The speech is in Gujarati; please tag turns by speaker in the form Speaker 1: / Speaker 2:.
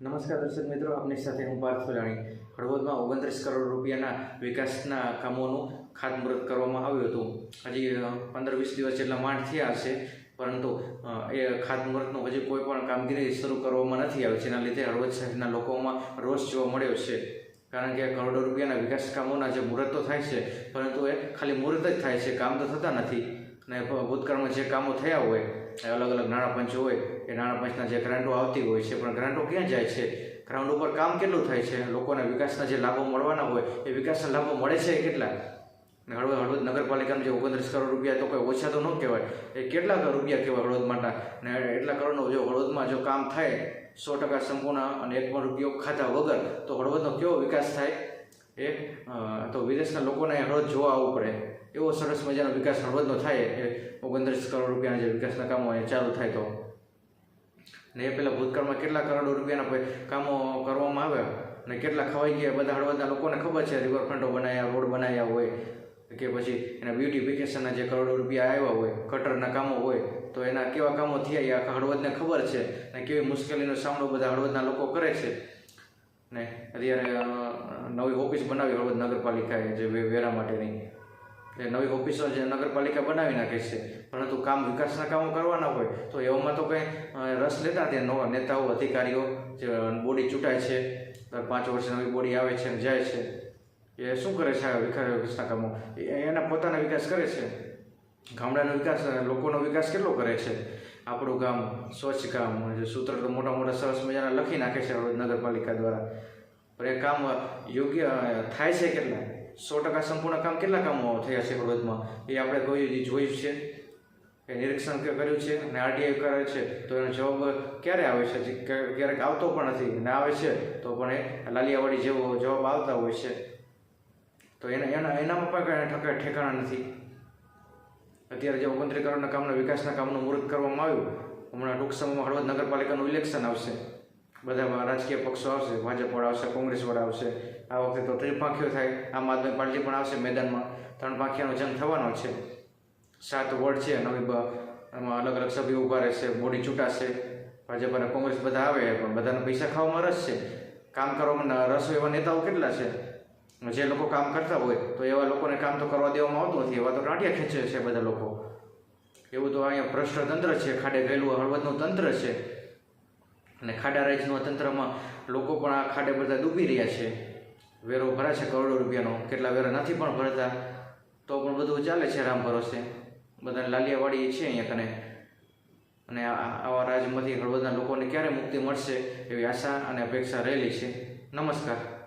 Speaker 1: નમસ્કાર દર્શક મિત્રો, આપની સાથે હું પાર્થ ફલાણી હળવદમાં ઓગણત્રીસ કરોડ રૂપિયાના વિકાસના કામોનું ખાતમુહૂર્ત કરવામાં આવ્યું હતું. હજી પંદર વીસ દિવસ જેટલા માંડ થયા હશે, પરંતુ એ ખાતમુહૂર્તનું હજી કોઈ પણ કામગીરી શરૂ કરવામાં નથી આવી, જેના લીધે હળવદ શહેરના લોકોમાં રોષ જોવા મળ્યો છે. કારણ કે કરોડો રૂપિયાના વિકાસ કામોના જે મુહૂર્ત તો થાય છે, પરંતુ એ ખાલી મુહૂર્ત જ થાય છે, કામ તો થતા નથી. ભ- ભૂતકાળમાં જે કામો થયા હોય અલગ અલગ નાણાં પંચ હોય, એ નાણાં પંચના જે ગ્રાન્ટો આવતી હોય છે, પણ ગ્રાન્ટો ક્યાં જાય છે? ગ્રાઉન્ડ ઉપર કામ કેટલું થાય છે? લોકોને વિકાસના જે લાભો મળવાના હોય, એ વિકાસના લાભો મળે છે કેટલા? હળવદ હળવદ નગરપાલિકામાં જે ઓગણત્રીસ કરોડ રૂપિયા તો કોઈ ઓછા તો ન કહેવાય, એ કેટલા રૂપિયા કહેવાય હળવદ માટે? ને એટલા કરોડનો જો હળવદમાં જો કામ થાય, સો ટકા સંપૂર્ણ અને એક પણ રૂપિયો ખાધા વગર, તો હળવદનો કેવો વિકાસ થાય? એ તો વિદેશના લોકોને હળવદ જોવા આવવું પડે. એવો સરસ મજાનો વિકાસ હળવદનો થાય એ ઓગણત્રીસ કરોડ રૂપિયાના જે વિકાસના કામો એ ચાલુ થાય તો. ને એ પહેલાં ભૂતકાળમાં કેટલા કરોડો રૂપિયાના કામો કરવામાં આવ્યા? અને કેટલા ખવાઈ ગયા? બધા હળવદના લોકોને ખબર છે રિવરફ્રન્ટો બનાવ્યા રોડ બનાવ્યા હોય, કે પછી એના બ્યુટિફિકેશનના જે કરોડો રૂપિયા આવ્યા હોય કટરના કામો હોય, તો એના કેવા કામો થયા એ આખા હળવદને ખબર છે. અને કેવી મુશ્કેલીનો સામનો બધા હળવદના લોકો કરે છે. ને અત્યારે નવી ઓફિસ બનાવી હળવદ નગરપાલિકાએ જે વેરા માટેની. એ નવી ઓફિસો જે નગરપાલિકા બનાવી નાખે છે. પરંતુ કામ વિકાસના કામો કરવાના હોય, તો એવામાં તો કંઈ રસ લેતા ત્યાં નવા નેતાઓ, અધિકારીઓ, જે બોડી ચૂંટાય છે. દર પાંચ વર્ષ નવી બોડી આવે છે અને જાય છે. એ શું કરે છે વિકાસ, વિકાસના કામો? એના પોતાના વિકાસ કરે છે. ગામડાનો વિકાસ, લોકોનો વિકાસ કેટલો કરે છે? આપણું ગામ, સ્વચ્છ ગામ સૂત્ર તો મોટા મોટા સરસ મજાના લખી નાખે છે નગરપાલિકા દ્વારા. પણ એ કામ યોગ્ય થાય છે કેટલા? સો ટકા સંપૂર્ણ કામ કેટલા કામો થયા છે હળવદમાં એ આપણે કોઈ જોયું છે? કે નિરીક્ષણ કર્યું છે? અને આરટીઆઈ કરે છે? તો એનો જવાબ ક્યારે આવે છે? ક્યારેક આવતો પણ નથી. ને આવે છે, તો પણ એ લાલિયાવાડી જેવો જવાબ આવતા હોય છે. તો એના એના, એનામાં પણ કાંઈ ઠેકા, ઠેકાણા નથી. અત્યારે જે ઓગણત્રીકરણના કામના વિકાસના કામનું મુહૂર્ત કરવામાં આવ્યું, હમણાં ટૂંક સમયમાં હળવદ નગરપાલિકાનું ઇલેક્શન આવશે. બધા રાજકીય પક્ષો આવશે, ભાજપ વાળા આવશે, કોંગ્રેસ વાળા આવશે. આ વખતે તો ત્રિપાંખીઓ થાય, આમ આદમી પાર્ટી પણ આવશે મેદાનમાં. ત્રણ પાંખીયાનો જંગ થવાનો છે. સાત વોર્ડ છે નવી એમાં અલગ અલગ સભ્યો ઊભા રહેશે બોડી ચૂંટાશે. ભાજપ અને કોંગ્રેસ બધા આવે, પણ બધાને પૈસા ખાવામાં રસ છે. કામ કરવામાં રસ એવા નેતાઓ કેટલા છે? જે લોકો કામ કરતા હોય, તો એવા લોકોને કામ તો કરવા દેવામાં આવતું નથી. એવા તો ટાંટિયા ખેંચે છે બધા લોકો. એવું તો અહીંયા ભ્રષ્ટ તંત્ર છે. ખાડે ગયેલું હળવદનું તંત્ર છે. અને ખાડા રાજ્યના તંત્રમાં લોકો પણ આ ખાડે બધા ડૂબી રહ્યા છે. વેરો ભરા છે કરોડો રૂપિયાનો. કેટલા વેરો નથી પણ ભરતા. તો પણ બધું ચાલે છે રામ ભરોસે. બધા લાલિયાવાડી છે અહીંયા કને. અને આવા રાજમાંથી હળવદના લોકોને ક્યારે મુક્તિ મળશે એવી આશા અને અપેક્ષા રહેલી છે. નમસ્કાર.